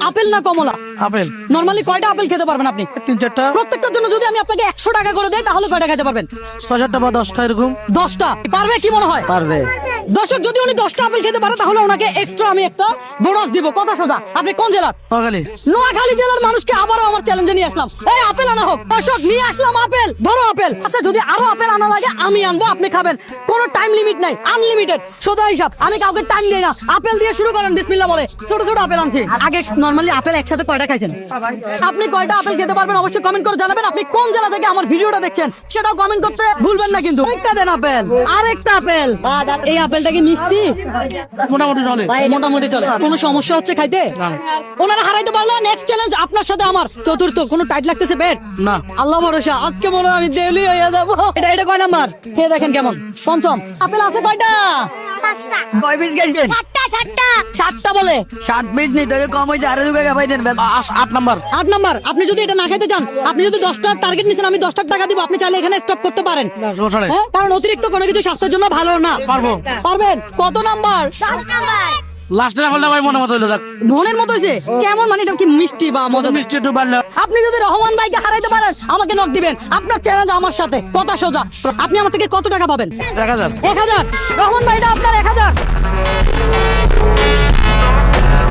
Apple না কমলা? Apple. Normally কয়টা আপেল খেতে পারবেন আপনি? তিন চারটা। প্রত্যেকটার জন্য যদি আমি আপনাকে একশো টাকা করে দেই তাহলে কয়টা খেতে পারবেন? ছয় চারটা বা দশটা এরকম। দশটা। পারবে কি মনে হয়? পারবে। দর্শক যদি উনি দশটা আপেল খেতে পারে তাহলে ওনাকে এক্সট্রা আমি একটা বোনাস দিব। কথা সোজা আপনি কোন জেলার? নোয়াখালী। নোয়াখালী জেলার মানুষকে আবারও আমার চ্যালেঞ্জে নিয়ে আসলাম। এই আপেল আনা হোক। দর্শক নিয়ে আসলাম আপেল ধরো আপেল। আচ্ছা যদি আরও আপেল আনা লাগে আমি আনব আপনি খাবেন। কোনো টাইম লিমিট নাই আনলিমিটেড সোজা হিসাব আমি কাউকে টাইম দিই না। আপেল দিয়ে শুরু করেন বিসমিল্লাহ বলে। ছোট ছোট আপেল আনছি। আগে নরমালি আপেল একসাথে কয়টা খাইছেন? আপনি কয়টা আপেল খেতে পারবেন অবশ্যই কমেন্ট করে জানাবেন। আপনি কোন জেলা থেকে আমার ভিডিওটা দেখছেন সেটাও কমেন্ট করতে ভুলবেন না কিন্তু। একটা দেন আপেল। আরেকটা আপেল। এই আপেলটা কি মিষ্টি? মোটামুটি চলে। মোটামুটি চলে। কোনো সমস্যা হচ্ছে খাইতে? ওনারা হারাইতে পারলে নেক্সট চ্যালেঞ্জ আপনার সাথে আমার। চতুর্থ কোনো টাইট লাগতেছে পেট না। আল্লাহ ভরসা আজকে মনে হয় আমি দেলি হয়ে যাব। এটা এটা কয় নাম্বার? খেয়ে দেখেন কেমন। পঞ্চম। আপেল আছে কয়টা? কয় পিস গেছেন সাতটা সাতটা। সাতটা বলে? সাত পিস নেই কম হয়েছে আরও দুটো খাবাই দেন আট নাম্বার। আট নাম্বার। আপনি যদি এটা না খেতে চান আপনি যদি দশটার টার্গেট নিছেন আমি দশটার টাকা দিব আপনি চাইলে এখানে স্টপ করতে পারেন। হ্যাঁ? কারণ অতিরিক্ত কোনো কিছু স্বাস্থ্যের জন্য ভালো না। পারব। পারবেন? কত নাম্বার? সাত নাম্বার। লাস্টে না করলে ভাই মনে মতো হইল দেখ মনের মতো কেমন মানে এটা কি মিষ্টি বা মজা মিষ্টি একটু বাড়লে। আপনি যদি রহমান ভাইকে হারাইতে পারেন আমাকে নক দিবেন। আপনার চ্যালেঞ্জ আমার সাথে। কথা সোজা। আপনি আমার থেকে কত টাকা পাবেন? এক হাজার। এক হাজার। রহমান ভাইটা আপনার এক হাজার।